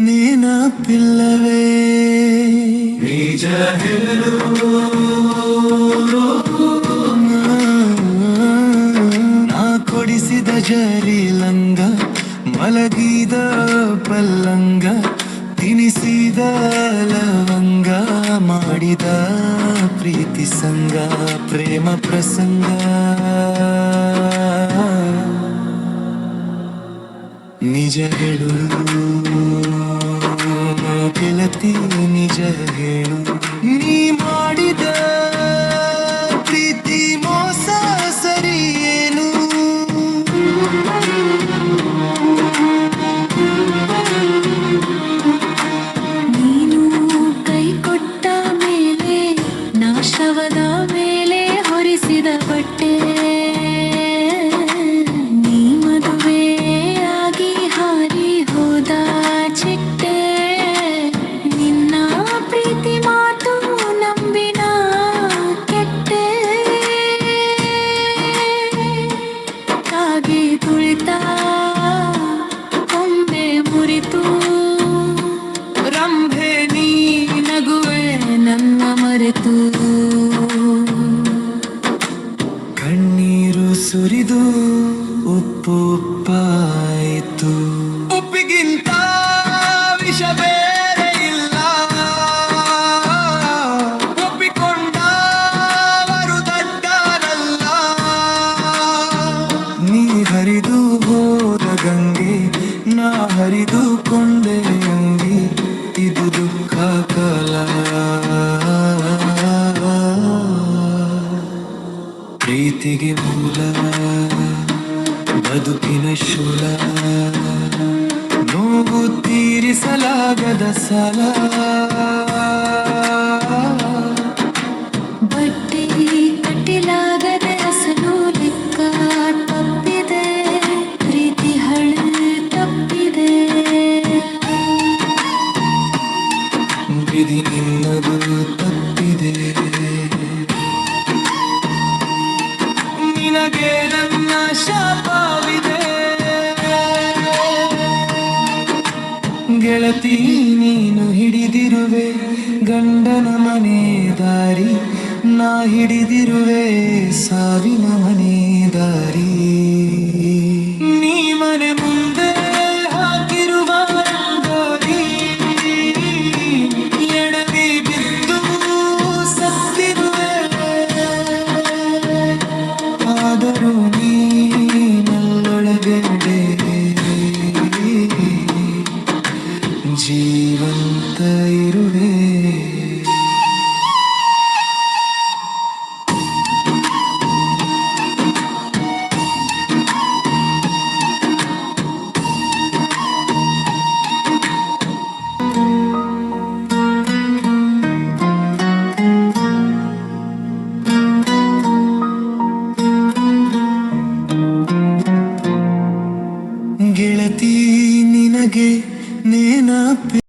ನೆನಪಿಲ್ಲವೇ ನಿಜ ನಾ ಕೊಡಿಸಿದ ಜರಿ ಲಂಗ, ಮಲಗಿದ ಪಲ್ಲಂಗ, ತಿನಿಸಿದ ಲವಂಗ, ಮಾಡಿದ ಪ್ರೀತಿ ಸಂಗ, ಪ್ರೇಮ ಪ್ರಸಂಗ. ನಿಜ ಹೇಳು. ಗೆಳತಿ ನಿಜ ಹೇಳು. ನೀ ಮಾಡಿದ ತುಳಿತ ಕೊಂಬೆ ಮುರಿತು. ರಂಭೆ ನೀ ನಗುವೆ ನನ್ನ ಮರೆತು. ಕಣ್ಣೀರು ಸುರಿದು ಉಪ್ಪು ಉಪ್ಪಾಯಿತು. ಉಪ್ಪಿಗಿಂತ ವಿಷ ನಾ ಹರಿದು ಕೊಂಡೆ ಅಂಗಿ ಇದು ದುಃಖ ಕಾಲ. ಪ್ರೀತಿಗೆ ಮೂಲ ಬದುಕಿನ ಶೂಲ. ನೋವು ತೀರಿಸಲಾಗದ ಸಾಲ. ನೀನು ಹಿಡಿದಿರುವೆ. ಗಂಡನ ಮನೆ ದಾರಿ ನಾ ಹಿಡಿದಿರುವೆ. ಸಾವಿನ ಮನೆ ದಾರಿ.